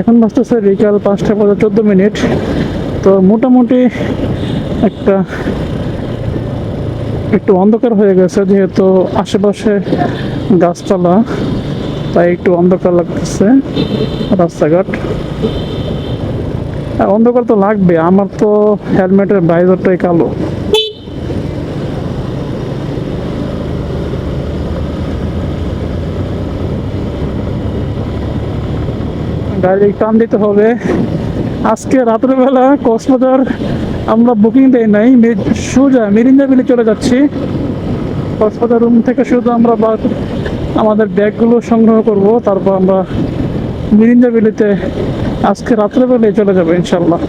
এখন বাজতেছে বিকাল পাঁচটা পর্যন্ত চোদ্দ মিনিট। তো মোটামুটি একটা, একটু অন্ধকার হয়ে গেছে, যেহেতু আশেপাশে গাছপালা, তাই একটু অন্ধকার লাগতেছে রাস্তাঘাট। অন্ধকার তো লাগবে, আমার তো হেলমেটের বাইজারটাই কালো। গাড়ি টান দিতে হবে। আজকে রাত্রেবেলা কক্সবাজার আমরা বুকিং দেই নাই। সোজা মিরিন্দা বিলে চলে যাচ্ছি। কক্সবাজার রুম থেকে শুধু আমরা আমাদের ব্যাগগুলো সংগ্রহ করব। তারপর আমরা মিরিঞ্জা বিলিতে আজকে রাত্রেবেলায় চলে যাব ইনশাল্লাহ